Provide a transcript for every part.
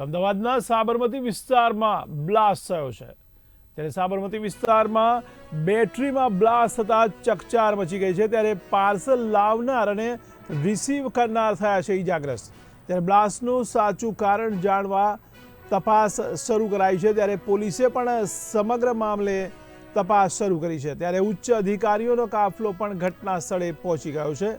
તો અમદાવાદના સાબરમતી વિસ્તારમાં બ્લાસ્ટ થયો છે. ત્યારે સાબરમતી વિસ્તારમાં બેટરીમાં બ્લાસ્ટ થતાં ચકચાર મચી ગઈ છે. ત્યારે પાર્સલ લાવનાર અને રિસીવ કરનાર થયા છે ઈજાગ્રસ્ત. ત્યારે બ્લાસ્ટનું સાચું કારણ જાણવા તપાસ શરૂ કરાઈ છે. ત્યારે પોલીસે પણ સમગ્ર મામલે તપાસ શરૂ કરી છે. ત્યારે ઉચ્ચ અધિકારીઓનો કાફલો પણ ઘટના સ્થળે પહોંચી ગયો છે.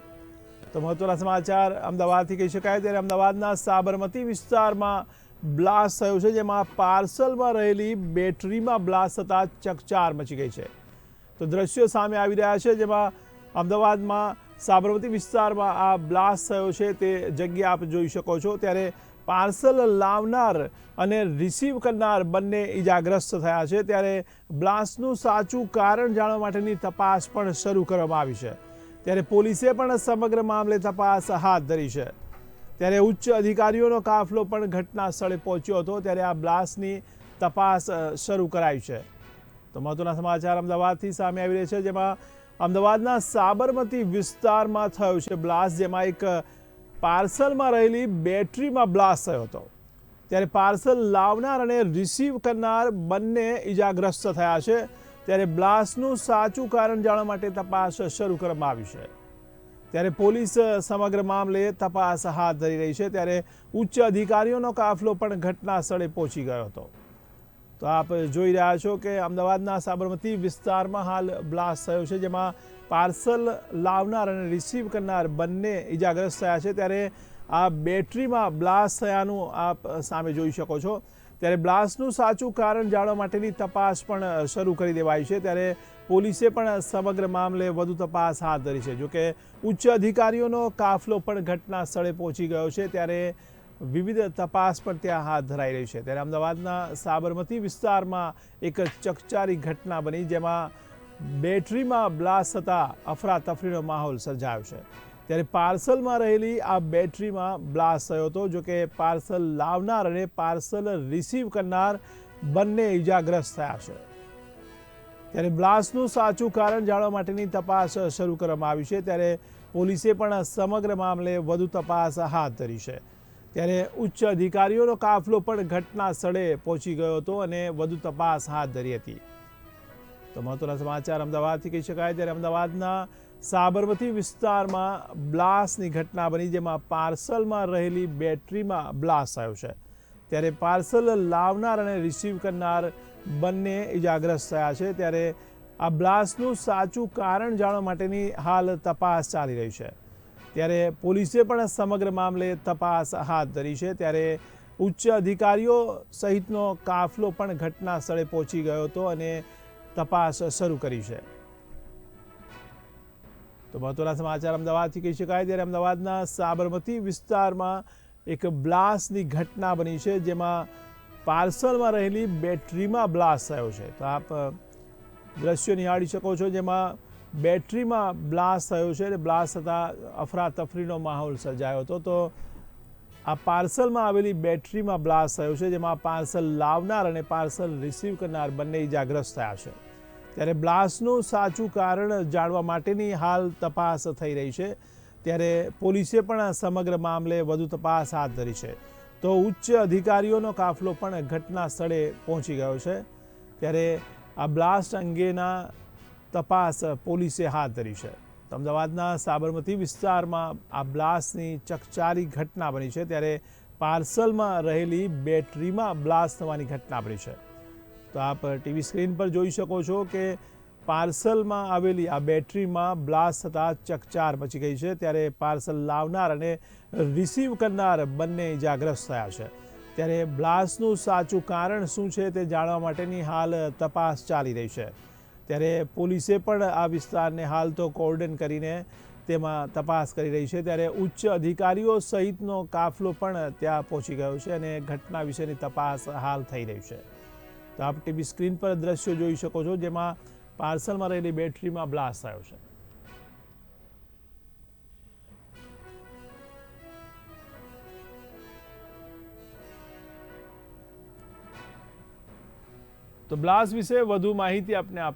તો મહત્વના સમાચાર અમદાવાદથી કહી શકાય. ત્યારે અમદાવાદના સાબરમતી વિસ્તારમાં બ્લાસ્ટ થયો છે, જેમાં પાર્સલમાં રહેલી બેટરીમાં બ્લાસ્ટ થતાં ચકચાર મચી ગઈ છે. તો દ્રશ્યો સામે આવી રહ્યા છે, જેમાં અમદાવાદમાં સાબરમતી વિસ્તારમાં આ બ્લાસ્ટ થયો છે, તે જગ્યા આપ જોઈ શકો છો. ત્યારે પાર્સલ લાવનાર અને રિસીવ કરનાર બંને ઈજાગ્રસ્ત થયા છે. ત્યારે બ્લાસ્ટનું સાચું કારણ જાણવા માટેની તપાસ પણ શરૂ કરવામાં આવી છે. ત્યારે પોલીસે પણ સમગ્ર મામલે તપાસ હાથ ધરી છે. ત્યારે ઉચ્ચ અધિકારીઓનો કાફલો પણ ઘટના સ્થળે પહોંચ્યો હતો, ત્યારે આ બ્લાસ્ટની તપાસ શરૂ કરાઈ છે. તો મહત્વના સમાચાર અમદાવાદથી સામે આવી રહ્યા છે, જેમાં અમદાવાદના સાબરમતી વિસ્તારમાં થયો છે બ્લાસ્ટ, જેમાં એક પાર્સલમાં રહેલી બેટરીમાં બ્લાસ્ટ થયો હતો. ત્યારે પાર્સલ લાવનાર અને રિસીવ કરનાર બંને ઈજાગ્રસ્ત થયા છે. ત્યારે બ્લાસ્ટનું સાચું કારણ જાણવા માટે તપાસ શરૂ કરવામાં આવી છે. ત્યારે પોલીસ સમગ્ર મામલે તપાસ હાથ ધરી રહી છે. ત્યારે ઉચ્ચ અધિકારીઓનો કાફલો પણ ઘટના સ્થળે પહોંચી ગયો હતો. તો આપ જોઈ રહ્યા છો કે અમદાવાદના સાબરમતી વિસ્તારમાં હાલ બ્લાસ્ટ થયો છે, જેમાં પાર્સલ લાવનાર અને રિસીવ કરનાર બંને ઇજાગ્રસ્ત થયા છે. ત્યારે આ બેટરીમાં બ્લાસ્ટ થયાનું આપ સામે જોઈ શકો છો. ત્યારે બ્લાસ્ટનું સાચું કારણ જાણવા માટેની તપાસ પણ શરૂ કરી દેવાઈ છે. ત્યારે પોલીસે પણ સમગ્ર મામલે વધુ તપાસ હાથ ધરી છે. જોકે ઉચ્ચ અધિકારીઓનો કાફલો પણ ઘટના સ્થળે પહોંચી ગયો છે. ત્યારે વિવિધ તપાસ પણ ત્યાં હાથ ધરાઈ રહી છે. ત્યારે અમદાવાદના સાબરમતી વિસ્તારમાં એક ચકચારી ઘટના બની, જેમાં બેટરીમાં બ્લાસ્ટ થતાં અફરાતફરીનો માહોલ સર્જાયો છે. ત્યારે પાર્સલમાં રહેલી આ બેટરીમાં બ્લાસ્ટ થયો હતો, જો કે પાર્સલ લાવનાર અને પાર્સલ રિસીવ કરનાર બંને ઇજાગ્રસ્ત થયા છે. ત્યારે બ્લાસ્ટનું સાચું કારણ જાણવા માટેની તપાસ શરૂ કરવામાં આવી છે. ત્યારે પોલીસે પણ સમગ્ર મામલે વધુ તપાસ હાથ ધરી છે. ત્યારે ઉચ્ચ અધિકારીઓનો કાફલો પણ ઘટના સ્થળે પહોંચી ગયો હતો અને વધુ તપાસ હાથ ધરી હતી. તો મહત્વના સમાચાર અમદાવાદથી કહી શકાય. ત્યારે અમદાવાદના સાબરમતી વિસ્તારમાં બ્લાસ્ટની ઘટના બની, જેમાં પાર્સલમાં રહેલી બેટરીમાં બ્લાસ્ટ થયો છે. ત્યારે પાર્સલ લાવનાર અને રિસીવ કરનાર બંને ઇજાગ્રસ્ત થયા છે. ત્યારે આ બ્લાસ્ટનું સાચું કારણ જાણવા માટેની હાલ તપાસ ચાલી રહી છે. ત્યારે પોલીસે પણ સમગ્ર મામલે તપાસ હાથ ધરી છે. ત્યારે ઉચ્ચ અધિકારીઓ સહિતનો કાફલો પણ ઘટના સ્થળે પહોંચી ગયો હતો અને તપાસ શરૂ કરી છે. તો મહત્વના સમાચાર અમદાવાદથી કહી શકાય. ત્યારે અમદાવાદના સાબરમતી વિસ્તારમાં એક બ્લાસ્ટની ઘટના બની છે, જેમાં પાર્સલમાં રહેલી બેટરીમાં બ્લાસ્ટ થયો છે. તો આપ દ્રશ્યો નિહાળી શકો છો, જેમાં બેટરીમાં બ્લાસ્ટ થયો છે અને બ્લાસ્ટ થતાં અફરાતફરીનો માહોલ સર્જાયો હતો. તો આ પાર્સલમાં આવેલી બેટરીમાં બ્લાસ્ટ થયો છે, જેમાં પાર્સલ લાવનાર અને પાર્સલ રિસીવ કરનાર બંને ઇજાગ્રસ્ત થયા છે. ત્યારે બ્લાસ્ટનું સાચું કારણ જાણવા માટેની હાલ તપાસ થઈ રહી છે. ત્યારે પોલીસે પણ સમગ્ર મામલે વધુ તપાસ હાથ ધરી છે. તો ઉચ્ચ અધિકારીઓનો કાફલો પણ ઘટના સ્થળે પહોંચી ગયો છે. ત્યારે આ બ્લાસ્ટ અંગેના તપાસ પોલીસે હાથ ધરી છે. અમદાવાદના સાબરમતી વિસ્તારમાં આ બ્લાસ્ટની ચકચારી ઘટના બની છે. ત્યારે પાર્સલમાં રહેલી બેટરીમાં બ્લાસ્ટ થવાની ઘટના બની છે. તો આપ ટીવી સ્ક્રીન પર જોઈ શકો છો કે પાર્સલમાં આવેલી આ બેટરીમાં બ્લાસ્ટ થતાં ચકચાર મચી ગઈ છે. ત્યારે પાર્સલ લાવનાર અને રિસીવ કરનાર બંને ઇજાગ્રસ્ત થયા છે. ત્યારે બ્લાસ્ટનું સાચું કારણ શું છે તે જાણવા માટેની હાલ તપાસ ચાલી રહી છે. ત્યારે પોલીસે પણ આ વિસ્તારને હાલ તો કોર્ડન કરીને તેમાં તપાસ કરી રહી છે. ત્યારે ઉચ્ચ અધિકારીઓ સહિતનો કાફલો પણ ત્યાં પહોંચી ગયો છે અને ઘટના વિશેની તપાસ હાલ થઈ રહી છે. તો આપ ટીવી સ્ક્રીન પર દ્રશ્યો જોઈ શકો છો, જેમાં પાર્સલમાં રહેલી બેટરીમાં બ્લાસ્ટ થયો છે. તો બ્લાસ્ટ વિશે વધુ માહિતી આપને આપ